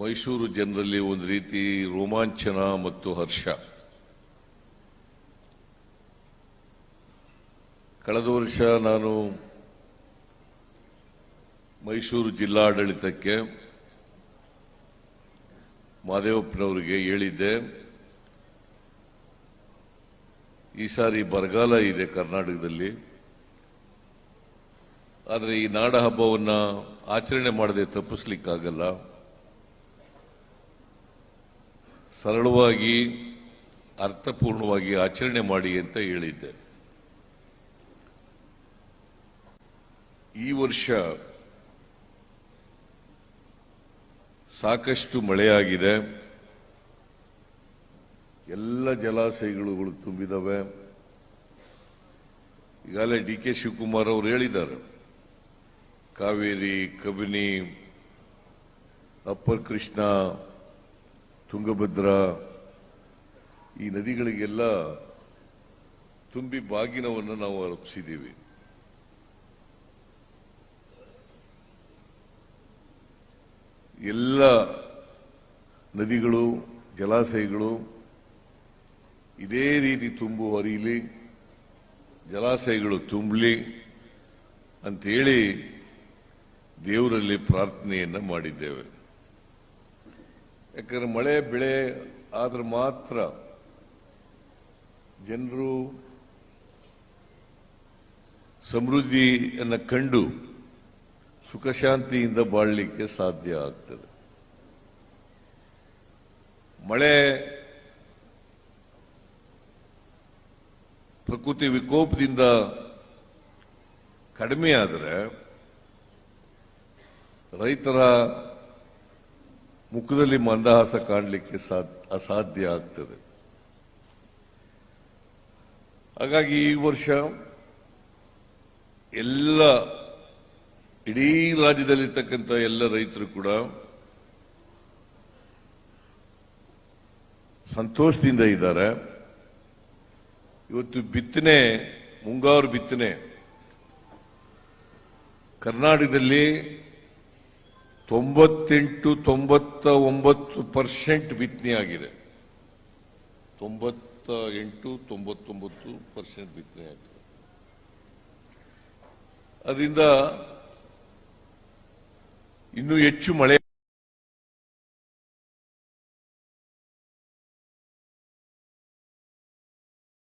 ಮೈಸೂರು ಜನರಲ್ಲಿ ಒಂದು ರೀತಿ ರೋಮಾಂಚನ ಮತ್ತು ಹರ್ಷ. ಕಳೆದ ವರ್ಷ ನಾನು ಮೈಸೂರು ಜಿಲ್ಲಾಡಳಿತಕ್ಕೆ ಮಾದೇವಪ್ಪನವರಿಗೆ ಹೇಳಿದ್ದೆ. ಈ ಸಾರಿ ಬರಗಾಲ ಇದೆ ಕರ್ನಾಟಕದಲ್ಲಿ. ಆದರೆ ಈ ನಾಡ ಹಬ್ಬವನ್ನ ಆಚರಣೆ ಮಾಡದೆ ತಪ್ಪಿಸ್ಲಿಕ್ಕಾಗಲ್ಲ. ಸರಳವಾಗಿ, ಅರ್ಥಪೂರ್ಣವಾಗಿ ಆಚರಣೆ ಮಾಡಿ ಅಂತ ಹೇಳಿದ್ದೆ. ಈ ವರ್ಷ ಸಾಕಷ್ಟು ಮಳೆಯಾಗಿದೆ. ಎಲ್ಲ ಜಲಾಶಯಗಳು ತುಂಬಿದವೆ. ಈಗಾಗಲೇ ಡಿ ಕೆ ಶಿವಕುಮಾರ್ ಅವರು ಹೇಳಿದ್ದಾರೆ. ಕಾವೇರಿ, ಕಬಿನಿ, ಅಪ್ಪರ್ ಕೃಷ್ಣ ತುಂಗಭದ್ರಾ ಈ ನದಿಗಳಿಗೆಲ್ಲ ತುಂಬಿ ಬಾಗಿನವನ್ನು ನಾವು ಅರ್ಪಿಸಿದ್ದೀವಿ. ಎಲ್ಲ ನದಿಗಳು, ಜಲಾಶಯಗಳು ಇದೇ ರೀತಿ ತುಂಬು ಹರಿಯಲಿ ಜಲಾಶಯಗಳು ತುಂಬಲಿ ಅಂತೇಳಿ ದೇವರಲ್ಲಿ ಪ್ರಾರ್ಥನೆಯನ್ನು ಮಾಡಿದ್ದೇವೆ. ಯಾಕಂದ್ರೆ ಮಳೆ, ಬೆಳೆ ಆದ್ರೆ ಮಾತ್ರ ಜನರು ಸಮೃದ್ಧಿಯನ್ನು ಕಂಡು ಸುಖಶಾಂತಿಯಿಂದ ಬಾಳಲಿಕ್ಕೆ ಸಾಧ್ಯ ಆಗ್ತದೆ. ಮಳೆ ಪ್ರಕೃತಿ ವಿಕೋಪದಿಂದ ಕಡಿಮೆಯಾದರೆ ರೈತರ ಮುಖದಲ್ಲಿ ಮಂದಹಾಸ ಕಾಣಲಿಕ್ಕೆ ಸಾಧ್ಯ ಅಸಾಧ್ಯ ಆಗ್ತದೆ. ಹಾಗಾಗಿ ಈ ವರ್ಷ ಎಲ್ಲ ಇಡೀ ರಾಜ್ಯದಲ್ಲಿರ್ತಕ್ಕಂಥ ಎಲ್ಲ ರೈತರು ಕೂಡ ಸಂತೋಷದಿಂದ ಇದ್ದಾರೆ. ಇವತ್ತು ಬಿತ್ತನೆ, ಮುಂಗಾರು ಬಿತ್ತನೆ ಕರ್ನಾಟಕದಲ್ಲಿ ತೊಂಬತ್ತೆಂಟು, ತೊಂಬತ್ತ ಒಂಬತ್ತು ಪರ್ಸೆಂಟ್ ಬಿತ್ತನೆ ಆಗಿದೆ. ತೊಂಬತ್ತ ಎಂಟು, ತೊಂಬತ್ತೊಂಬತ್ತು ಪರ್ಸೆಂಟ್ ಬಿತ್ತನೆ ಆಗಿದೆ. ಅದರಿಂದ ಇನ್ನೂ ಹೆಚ್ಚು ಮಳೆ